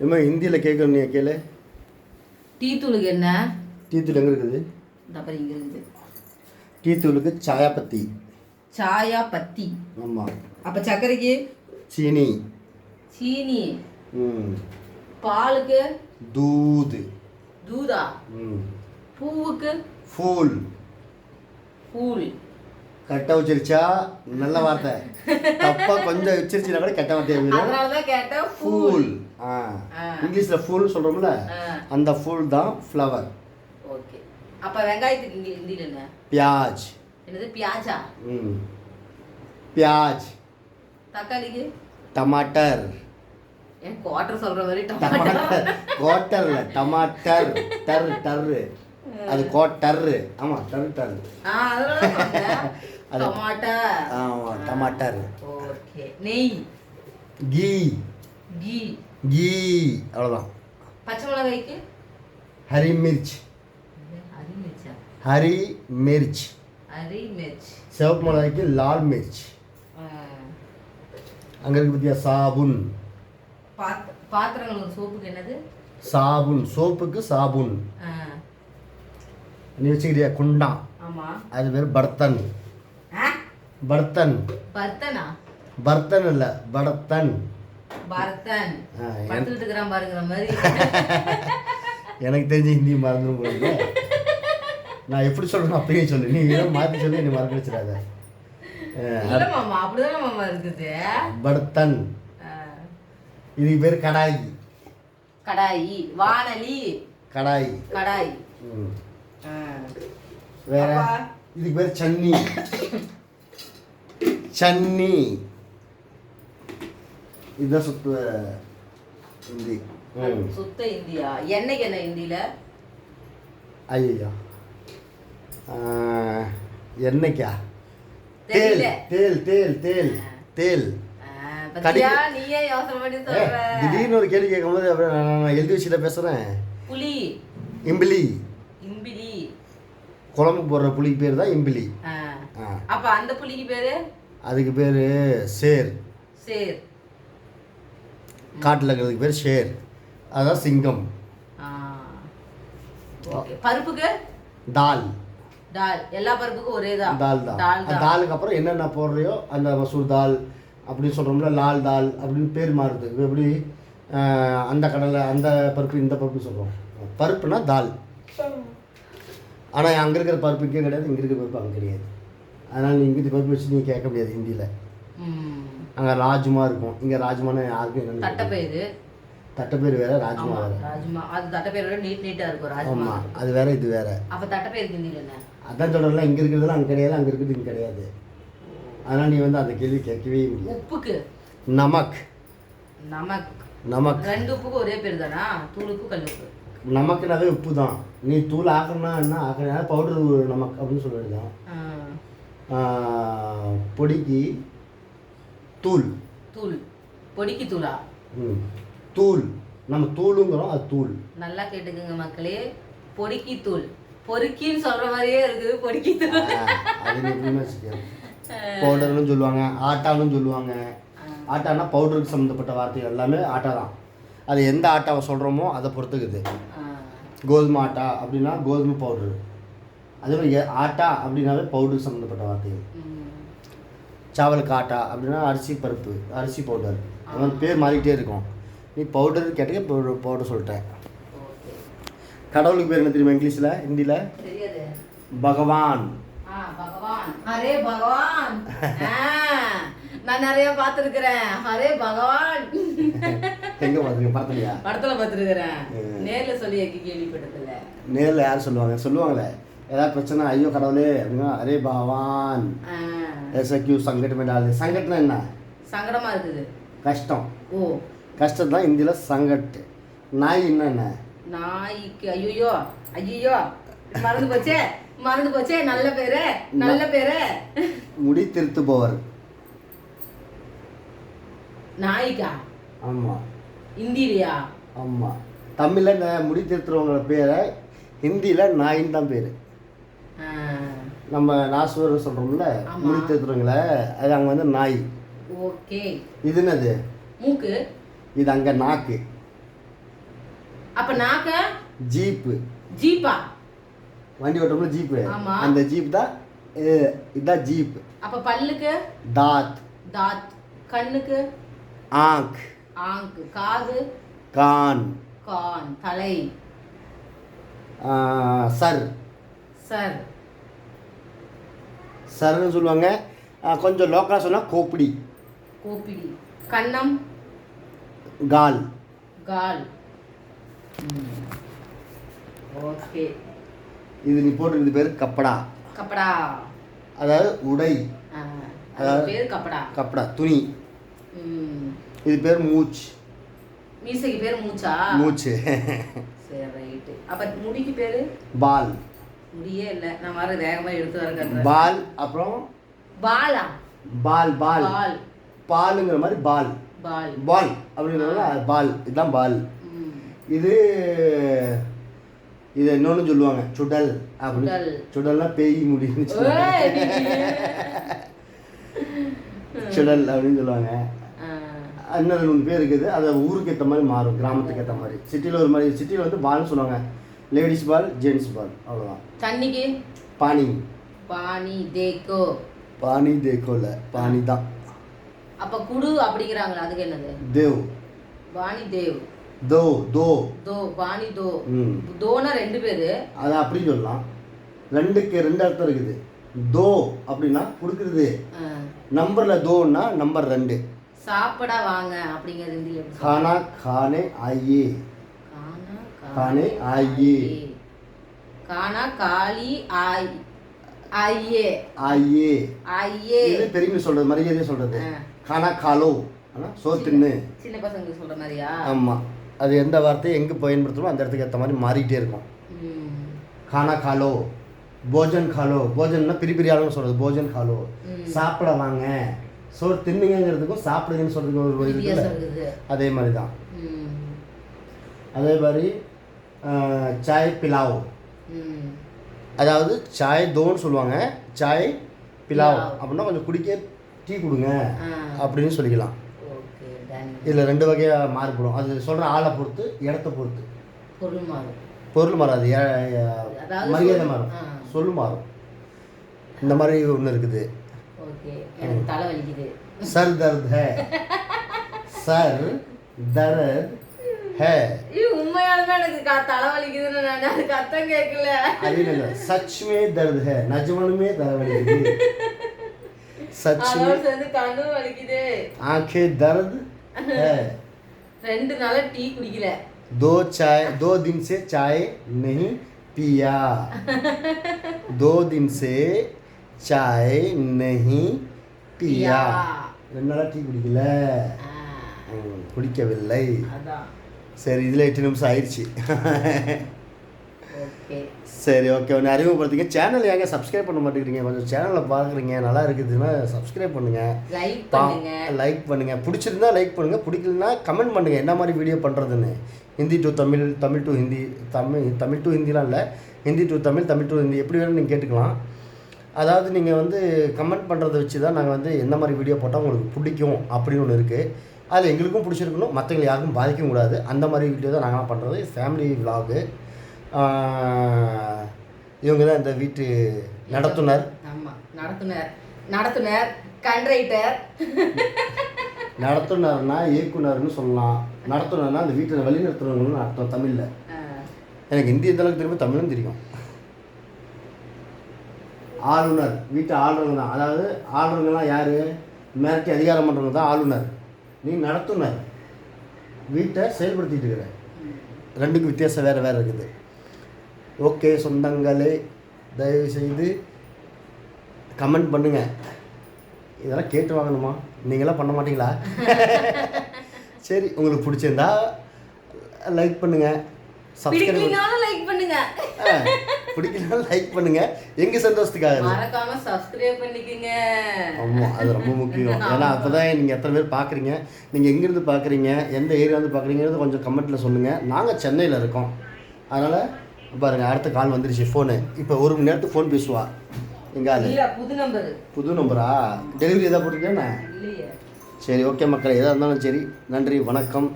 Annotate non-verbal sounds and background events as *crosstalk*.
ஏம்மா ஹிந்தியில் கேட்கணும் நீ கேளு. டீ தூளுக்கு என்ன? டீ தூள் எங்கே இருக்குது? அப்புறம் இங்கே இருக்குது. டீ தூளுக்கு சாயாபத்தி. சாயா பத்தி ஆமாம் அப்போ சர்க்கரைக்கு? சீனி. சீனி. ம். பாலுக்கு? தூது. தூதா? ம். பூவுக்கு? ஃபூல். பூல் கரெக்டாக உச்சரிச்சா? நல்ல வார்த்தை. தப்பா கொஞ்சம் உச்சரிச்சுனா கூட கெட்ட வார்த்தை வரும் அதனால தான் கேட்டேன் பூல் ஃபூல் ஆ. இங்கிலீஷில் ஃபூல் சொல்கிறோம்ல. அந்த ஃபூல் தான் ஃப்ளவர் ஓகே. அப்போ வெங்காயத்துக்கு இங்கே ஹிந்தியில் என்ன? பியாஜ். என்னது பியாஜா? ம். பியாஜ். தக்காளிக்கு? டமாட்டர். என் குவார்டர் சொல்கிற மாதிரி டமாட்டா டமாட்டர்? கோட்டர்ல டமாட்டர். டர் டர்ரு அது கோட்டர்ரு ஆமாம் டர் டர். அது- டமாட்டா. ஆமாம் டமாட்டர் ஓகே. நெய். கீ. கீ. கீ அவ்வளோதான் பச்சை மிளகாய்க்கு? ஹரி மிர்ச் மிர்ச்சா ஹரி மிர்ச் அரி மிர்ச் சிவப்பு மிளகாய்க்கு லால் மிர்ச். அங்கே இருக்கு பத்தியா சாபுன். பாத் பாத்திரங்கள் சோப்புக்கு என்னது? சாபுன். சோப்புக்கு சாபுன். நீ வச்சுக்கிறியா குண்டான் ஆமா. அது பேர் பர்த்தன். பர்த்தன் பர்த்தனா பர்த்தன் இல்லை பர்த்தன் பர்த்தன் படுத்துக்கிட்டு இருக்கிறான் பாருங்கிற மாதிரி. *laughs* எனக்கு தெரிஞ்ச ஹிந்தி மறந்துடும் போல நான் எப்படி சொல்றேன் அப்படியே சொல்லு. நீ ஏதோ மாற்றி சொல்லி நீ மறக்க வச்சிடாத. பர்த்தன் இதுக்கு பேர் கடாய். கடாயி. வானலி. கடாய். கடாய். வேற. இதுக்கு பேர் சன்னி. சன்னி இதுதான் சுத்து ஹிந்தி ம் சுத்த இந்தியா என்னைக்கு என்ன இந்தியில ஐயா என்னைக்கா தேல். தேல் தேல் தேல் தேல் திடீர்னு ஒரு கேள்வி கேட்கும்போது அப்புறம் நான் எழுதி வச்சுட்டு பேசுகிறேன் புலி இம்பிலி இம்பிலி குழம்பு போடுற புளிக்கு பேர் தான் இம்பிலி அப்ப அந்த புலிக்கு பேரு அதுக்கு பேர் சேர். சேர். காட்டில் இருக்கிறதுக்கு பேர் ஷேர் அதான் சிங்கம். பருப்புக்கு? தால் டால். எல்லா பருப்புக்கும் ஒரே தான். தால் தான். தாலுக்கு அப்புறம் என்னென்ன போடுறியோ அந்த மசூர் தால் அப்படின்னு சொல்கிறோம்ல லால் தால் அப்படின்னு பேர் மாறுது. இப்போ எப்படி அந்த கடலை அந்த பருப்பு இந்த பருப்பு சொல்கிறோம் பருப்புனா தால் ஆனால் அங்கே இருக்கிற பருப்பு இங்கே கிடையாது இங்கே இருக்கிற பருப்பு அங்கே கிடையாது. அதனால் நீ இங்கிட்டு பருப்பு வச்சு நீ கேட்க முடியாது ஹிந்தியில். அங்கே ராஜ்மா இருக்கும். இங்கே ராஜ்மான்னு யாருக்கும் என்னன்னு. தட்டைப்பயிறு தட்டைப்பேர் வேற ராஜ்மா வேற. ராஜ்மா. அது தட்டைப்பயிரோட நீட் நீட்டா இருக்கும் ராஜ்மா. ஆமாம் அது வேற இது வேற. அப்ப தட்டைப்பயிருக்கு ஹிந்தியில் என்ன? அதான் சொல்கிறேன்ல இங்கே இருக்கிறதுலாம் அங்கே கிடையாது அங்கே இருக்கிறது இங்கே கிடையாது. அதனால் நீ வந்து அந்த கேள்வி கேட்கவே முடியாது. உப்புக்கு. நமக். நமக். நமக். ரெண்டு உப்புக்கு ஒரே பேர் தானா? தூளுப்பு கல்லுப்பு நமக்குனாவே உப்பு. தான் நீ தூள் ஆக்கணும்னா என்ன ஆக்கணும் பவுடர் நமக்கு அப்படின்னு சொல்ல வேண்டியதான் ஆ, ஆஹ், பொடிக்கு தூள். தூள். பொடிக்கு தூளா? ம். தூள். நம்ம தூளுங்கிறோம் அது தூள். நல்லா கேட்டுக்குங்க மக்களே. பொடிக்கி தூள். பொறுக்கின்னு சொல்ற மாதிரியே இருக்குது பொடிக்கி தூள். பவுடர்னு சொல்லுவாங்க ஆட்டான்னு சொல்லுவாங்க. ஆட்டானா பவுடருக்கு சம்மந்தப்பட்ட வார்த்தைகள் எல்லாமே ஆட்டா தான். அது எந்த ஆட்டாவை சொல்கிறோமோ அதை பொறுத்துக்குது. கோதுமை ஆட்டா அப்படின்னா கோதுமை பவுடரு. அதே மாதிரி ஆட்டா அப்படின்னாவே பவுடருக்கு சம்மந்தப்பட்ட வார்த்தைகள். சாவலுக்கு ஆட்டா அப்படின்னா அரிசி பருப்பு அரிசி பவுடர். அது மாதிரி பேர் மாறிக்கிட்டே இருக்கும். நீ பவுடர் கேட்டீங்க பவுடர் பவுடர் சொல்லிட்டேன். கடவுளுக்கு பேர் என்ன தெரியுமா இங்கிலீஷில் ஹிந்தியில் பகவான். ஆ பகவான். நான் நிறைய பார்த்துருக்கிறேன். அரே பகவான். *laughs* எங்கே பார்த்துருங்க பார்த்தலையா படத்துல பார்த்துருக்கிறேன். நேர்ல சொல்லி கேள்விப்பட்டதில்ல. நேரில் யார் சொல்லுவாங்க? சொல்லுவாங்களே. ஏதாவது பிரச்சனை ஐயோ கடவுளே அப்படின்னா அரே பகவான். எஸ் கியூ சங்கடமே டாலு சங்கட்னா என்ன? சங்கடமா இருக்குது. கஷ்டம். ஓ. கஷ்டம் தான் இந்தியில் சங்கட்டு. நாய் என்ன? என்ன நாய்க்கு ஐயோ ஐயோ மறந்து போச்சே மறந்து போச்சே நல்ல பேரு நல்ல பேரு. முடி திருத்து போவார். நாய்க்கா? ஆமா. இந்தியா ஆமா. தமிழில் முடி திருத்துறவங்க பேரை ஹிந்தியில நாயின் தான் பேரு. நம்ம நாசுவர் சொல்கிறோம்ல ஆமா. முடி திருத்துறவங்கள அது அங்கே வந்து நாய். ஓகே. இது என்னது? மூக்கு. இது அங்கே நாக்கு. அப்ப நாக்க? ஜீப்பு. ஜீப்பா? வண்டி ஓட்டுறோம்ல ஜீப்பு. அந்த ஜீப் தான் இதுதான் ஜீப். அப்ப பல்லுக்கு? தாத். தாத். கண்ணுக்கு? ஆங்க். ஆங்கு. காது? கான். கான். தலை? சர். சர். சர்ன்னு சொல்லுவாங்க. கொஞ்சம் லோக்கலாக சொன்னால் கோப்பிடி. கோப்பிடி. கன்னம் கால். கால். ஓகே. இது நீ போட்டிருக்கிறது பேர் கப்படா. கப்படா. அதாவது உடை. ஆ, அது பேர் கப்படா. கப்படா துணி. இது பேர் மூச் மீசைக்கு பேர் மூச்சா? மூச்சு. *laughs* சரி ரைட்டு. அப்ப முடிக்கு பேரு? பால். முடியே இல்லை. நான் வர வேகமா எடுத்து வர கட்டுறேன் பால் அப்புறம்? பாலா? பால் பால். பால். பாலுங்கிற மாதிரி பால். பால். பால் அப்படிங்கிறதுனால அது பால். இதுதான் பால். இது இது இன்னொன்று சொல்லுவாங்க சுடல் அப்படின்னு. சுடல். சுடல்னா பேய் ஏய். சுடல் அப்படின்னு சொல்லுவாங்க. இன்னொரு மூணு பேர் இருக்குது. அது ஊருக்கு ஏற்ற மாதிரி மாறும் கிராமத்துக்கு ஏற்ற மாதிரி. சிட்டியில் ஒரு மாதிரி சிட்டியில் வந்து பால்னு சொல்லுவாங்க. லேடிஸ் பால் ஜென்ட்ஸ் பால் அவ்வளோதான் தண்ணிக்கு? பானி பானி தேக்கோ. பானி தேக்கோல பானி தான். அப்ப குடு அப்படிங்கிறாங்களா அதுக்கு என்னது? தேவ். வாணி தேவ். தோ தோ. தோ வாணி தோ. ம். தோனா ரெண்டு பேரு? அது அப்படி சொல்லலாம். ரெண்டுக்கு ரெண்டு அர்த்தம் இருக்குது. தோ அப்படின்னா கொடுக்குறது. நம்பரில் தோன்னா நம்பர் ரெண்டு. சாப்பிட வாங்க அப்படிங்கிறது ஹிந்தியில் எப்படி சொல்றது? காணே ஆயி. காணா காளி ஆய் ஆயே. ஆயே. ஆயே. இது பெரியவங்க சொல்றது மரியாதையா சொல்றது. காணா காலோ சோத்துன்னு. சின்ன பசங்களுக்கு சொல்ற மாதிரியா? ஆமா. அது எந்த வார்த்தையை எங்கே பயன்படுத்தணுமோ அந்த இடத்துக்கு ஏற்ற மாதிரி மாறிக்கிட்டே இருக்கும். கானா காலோ போஜன் காலோ. போஜன்னா பெரிய பெரிய ஆளுங்க சொல்கிறது போஜன் காலோ. சாப்பிட வாங்க. சோறு தின்னுங்கிறதுக்கும் சாப்பிடுங்கன்னு சொல்கிறதுக்கு ஒரு அதே மாதிரி தான் அதே மாதிரி சாய் பிலாவ். அதாவது சாய் தோன்னு சொல்லுவாங்க. சாய் பிலாவ். அப்படின்னா கொஞ்சம் குடிக்க டீ கொடுங்க. அப்படின்னு சொல்லிக்கலாம். இதில் ரெண்டு வகையாக மாறுபடும் அது சொல்கிற ஆளை பொறுத்து இடத்த பொறுத்து. பொருள் மாறும். பொருள் மாறாது. மரியாதை மாறும். சொல் மாறும். இந்த மாதிரி ஒன்று இருக்குது. சர் தர்த் ஹே. சர் தர்த் உண்மையாலுமே எனக்கு க- தலை வலிக்குதுன்னு நான் அதுக்கு அர்த்தம் கேட்கல அது இல்லை சச் மே தர்த் ஹே நஜ்மனுமே தலைவலிக்குது सच में அதோட சேர்ந்து கண்ணும் வலிக்குது आंखें दर्द है ரெண்டு நாளா டீ குடிக்கல दो चाय दो दिन से चाय नहीं पिया दो दिन से चाय नहीं पिया ரெண்டு நாளாக டீ குடிக்கல ஆ, ம், குடிக்கவில்லை அதான் சரி இதில் எட்டு நிமிஷம் ஆயிடுச்சு சரி ஓகே. ஒன்று அறிமுகப்படுத்திங்க. சேனல் ஏங்க சப்ஸ்கிரைப் பண்ண மாட்டேங்கிறீங்க. கொஞ்சம் சேனலை பார்க்குறீங்க நல்லா இருக்குதுன்னா சப்ஸ்கிரைப் பண்ணுங்கள் லைக் பண்ணுங்க. லைக் பண்ணுங்க. பிடிச்சிருந்தா லைக் பண்ணுங்க. பிடிக்கலனா கமெண்ட் பண்ணுங்க. என்ன மாதிரி வீடியோ பண்ணுறதுன்னு Hindi to Tamil Tamil to Hindi Tamil Tamil to ஹிந்திலாம் இல்லை. ஹிந்தி டு தமிழ் தமிழ் டு ஹிந்தி எப்படி வேணும் நீங்கள் கேட்டுக்கலாம். அதாவது நீங்கள் வந்து கமெண்ட் பண்ணுறத வச்சு தான் நாங்கள் வந்து எந்த மாதிரி வீடியோ போட்டால் உங்களுக்கு பிடிக்கும் அப்படின்னு ஒன்று இருக்குது அது எங்களுக்கும் பிடிச்சிருக்கணும் மற்றவங்க யாருக்கும் பாதிக்கவும் கூடாது. அந்த மாதிரி வீடியோ தான் நாங்களாம் பண்ணுறது ஃபேமிலி விலாகு இவங்க தான் இந்த வீட்டு நடத்துனர். ஆமா நடத்துனர். நடத்துனர் கண்ட்ரைட்டர் நடத்துனர்னா இயக்குனர்னு சொல்லலாம். நடத்துனர்னா அந்த வீட்டில் வழி நடத்துனவங்கன்னு அர்த்தம் தமிழில். எனக்கு ஹிந்தி எந்த அளவுக்கு தெரியும் தமிழும் தெரியும். ஆளுநர் வீட்டு ஆளுநர் தான். அதாவது ஆளுநர்லாம் யார்? மிரட்டி அதிகாரம் பண்ணுறவங்க தான் ஆளுநர். நீ நடத்துனர் வீட்டை செயல்படுத்திட்டு இருக்கிற ரெண்டுக்கும் வித்தியாசம் வேறு வேறு இருக்குது. ஓகே சொந்தங்களே தயவு செய்து கமெண்ட் பண்ணுங்க. இதெல்லாம் கேட்டு வாங்கணுமா? நீங்களாம் பண்ண மாட்டீங்களா? *laughs* சரி உங்களுக்கு பிடிச்சிருந்தா லைக் பண்ணுங்க. சப்ஸ்கிரைப் லைக் பண்ணுங்க. பிடிக்கலாம் லைக் பண்ணுங்க. எங்க சந்தோஷத்துக்காக. மறக்காம சப்ஸ்கிரைப் பண்ணிக்கங்க. ஆமாம் அது ரொம்ப முக்கியம். *laughs* ஏன்னா அப்போ தான் நீங்கள் எத்தனை பேர் பார்க்குறீங்க நீங்கள் எங்கேருந்து பார்க்குறீங்க எந்த ஏரியாவிலேருந்து பார்க்குறீங்கிறது கொஞ்சம் கமெண்ட்டில் சொல்லுங்கள் நாங்கள் சென்னையில் இருக்கோம். அதனால் பாருங்கள் அடுத்த கால் வந்துருச்சு ஃபோனு இப்போ ஒரு மணி நேரத்துக்கு ஃபோன் பேசுவா? இல்ல புது நம்பர் புது நம்பரா டெலிவரி எதாவது போட்டிருக்கேண்ணே இல்லையே. சரி ஓகே மக்கள் எதாக இருந்தாலும் சரி நன்றி வணக்கம்.